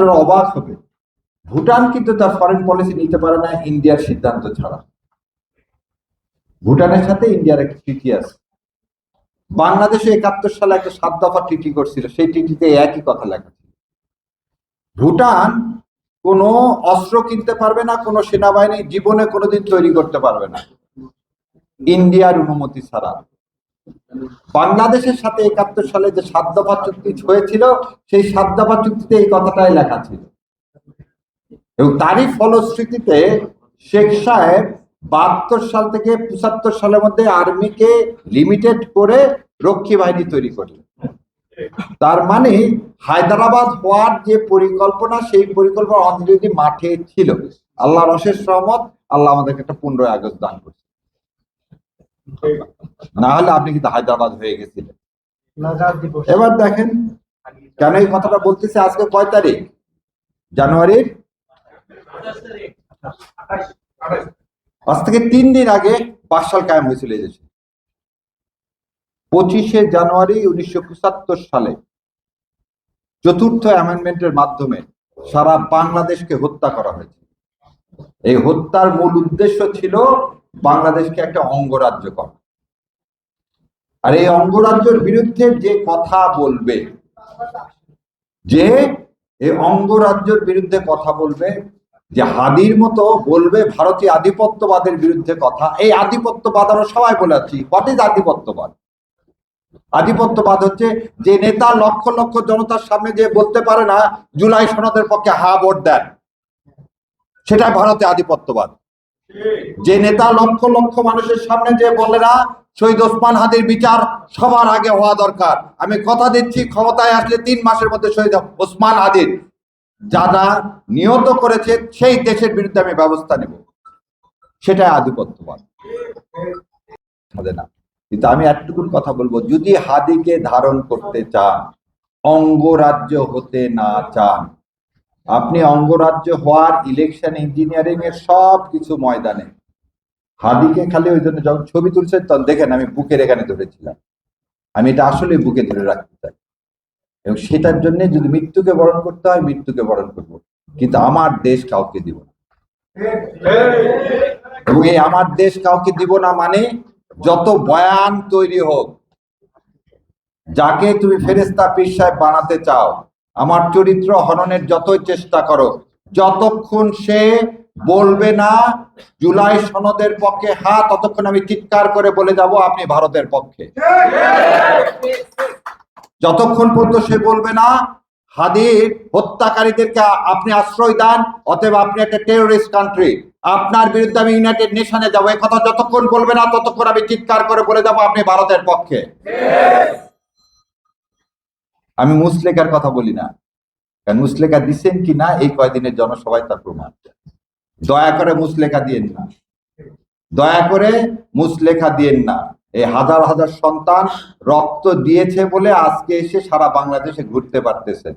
আপনারা অবাক হবে। ভুটান কিন্তু তার ফরেন পলিসি নিতে পারে না, ইন্ডিয়ার সিদ্ধান্ত ছাড়া। ভুটানের সাথে ইন্ডিয়ার একটা ট্রিটি আছে। বাংলাদেশে একাত্তর সালে একটা সাত দফা ট্রিটি করছিল, সেই ট্রিটিতে একই কথা লেখা ছিল। ভুটান কোনো অস্ত্র কিনতে পারবে না, কোনো সেনাবাহিনী জীবনে কোনোদিন তৈরি করতে পারবে না। ইন্ডিয়ার অনুমতি ছাড়া। বাংলাদেশের সাথে একাত্তর সালে যে সাত দফা চুক্তি হয়েছিল, সেই সাত দফা চুক্তিতে এই কথাটাই লেখা ছিল। এবং তারই ফলশ্রুতিতে শেখ সাহেব বাহাত্তর সাল থেকে পঁচাত্তর সালের মধ্যে আর্মিকে লিমিটেড করে রক্ষী বাহিনী তৈরি করলেন। তার মানে হায়দ্রাবাদ হওয়ার যে পরিকল্পনা, সেই পরিকল্পনা অলরেডি মাঠে ছিল। আল্লাহর অশেষ রহমত, আল্লাহ আমাদেরকে একটা পনেরোই আগস্ট দান করছে না হলে আপনি কিন্তু হায়দ্রাবাদ হয়ে গেছিলেন। এবার দেখেন কেন এই কথাটা বলতেছে আজকে কয় তারিখ? জানুয়ারির? আজ থেকে তিন দিন আগে বাকশাল কায়েম হয়েছিল এই দেশে। পঁচিশে জানুয়ারি উনিশশো পঁচাত্তর সালে চতুর্থ অ্যামেন্ডমেন্টের মাধ্যমে সারা বাংলাদেশকে হত্যা করা হয়েছে। এই হত্যার মূল উদ্দেশ্য ছিল বাংলাদেশকে একটা অঙ্গরাজ্য করা। আর এই অঙ্গরাজ্যের বিরুদ্ধে যে কথা বলবে, যে এই অঙ্গরাজ্যের বিরুদ্ধে কথা বলবে, যে হাদির মতো বলবে ভারতীয় আধিপত্যবাদের বিরুদ্ধে কথা, এই আধিপত্যবাদ আমরা সবাই বলে আছি। হোয়াট ইজ আধিপত্যবাদ? আধিপত্যবাদ হচ্ছে যে নেতা লক্ষ লক্ষ জনতার সামনে যে বলতে পারে না, জুলাই সনদের পক্ষে হা ভোট দেন। সেটা ভারতে আধিপত্যবাদ। যে নেতা লক্ষ লক্ষ মানুষের সামনে যে বলে না, শহীদ ওসমান হাদির বিচার সবার আগে হওয়া দরকার। আমি কথা দিচ্ছি, ক্ষমতায় আসলে তিন মাসের মধ্যে শহীদ ওসমান হাদির যারা নিহত করেছে, সেই দেশের বিরুদ্ধে আমি ব্যবস্থা নেব। সেটাই আধিপত্যবাদ না। কিন্তু আমি একটুকুন কথা বলব, যদি হাদিকে ধারণ করতে চান, অঙ্গরাজ্য হতে না চান, আপনি অঙ্গরাজ্য হওয়ার ইলেকশন ইঞ্জিনিয়ারিং এর সব কিছু ময়দানে হাদিকে খালি ওই জন্য যখন ছবি তুলছে, তখন দেখেন আমি বুকের এখানে ধরেছিলাম। আমি এটা আসলে বুকে ধরে রাখতে চাই। এবং সেটার জন্য যদি মৃত্যুকে বরণ করতে হয়, মৃত্যুকে বরণ করব। কিন্তু আমার দেশ কাউকে দিব না। এবং এই আমার দেশ কাউকে দিব না মানে যত বয়ান তৈরি হোক, যাকে তুমি ফেরেস্তা পীর সাহেব বানাতে চাও, আমার চরিত্র হননের যতই চেষ্টা করো, যতক্ষণ সে বলবে না, জুলাই সনদের পক্ষে হ্যাঁ ততক্ষণ আমি চিৎকার করে বলে যাব, আপনি ভারতের পক্ষে। যতক্ষণ পর্যন্ত সে বলবে না, হাদির হত্যাকারীদেরকে আপনি আশ্রয় দেন, অতএব আপনি একটা টেরোরিস্ট কান্ট্রি আপনার বিরুদ্ধে আমি ইউনাইটেড নেশনে যাব। এই কথা যতক্ষণ বলবে না, ততক্ষণ আমি চিৎকার করে বলে যাব, আপনি ভারতের পক্ষে। আমি মুসলেকার কথা বলি না। কারণ দিচ্ছেন কি না, এই কয়দিনের জনসভায় তার প্রমাণ দয়া করে মুসলেখা দিয়েন না। দয়া করে মুসলেখা দিয়েন না। এই হাজার হাজার সন্তান রক্ত দিয়েছে বলে আজকে এসে সারা বাংলাদেশে ঘুরতে পারতেছেন।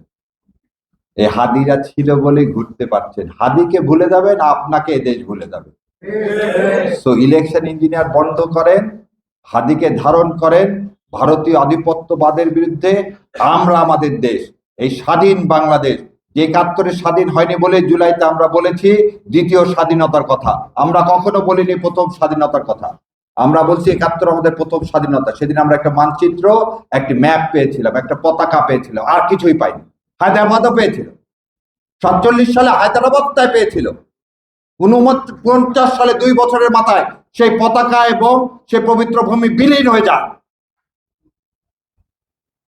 এই হাদিরা ছিল বলে ঘুরতে পারছেন। হাদিকে ভুলে যাবেন, আপনাকে দেশ ভুলে যাবে। সো ইলেকশন ইঞ্জিনিয়ার বন্ধ করেন, হাদিকে ধারণ করেন, ভারতীয় আধিপত্যবাদের বিরুদ্ধে আমরা আমাদের দেশ, এই স্বাধীন বাংলাদেশ যে একাত্তরে স্বাধীন হয়নি বলে জুলাইতে আমরা বলেছি, দ্বিতীয় স্বাধীনতার কথা। আমরা কখনো বলিনি প্রথম স্বাধীনতার কথা। আমরা বলছি একাত্তর আমাদের প্রথম স্বাধীনতা। সেদিন আমরা একটা মানচিত্র, একটি ম্যাপ পেয়েছিলাম, একটা পতাকা পেয়েছিলাম, আর কিছুই পাইনি। হায়দ্রাবাদও পেয়েছিল। সাতচল্লিশ সালে হায়দ্রাবাদটাই পেয়েছিল। উনপঞ্চাশ সালে দুই বছরের মাথায় সেই পতাকা এবং সেই পবিত্র ভূমি বিলীন হয়ে যায়।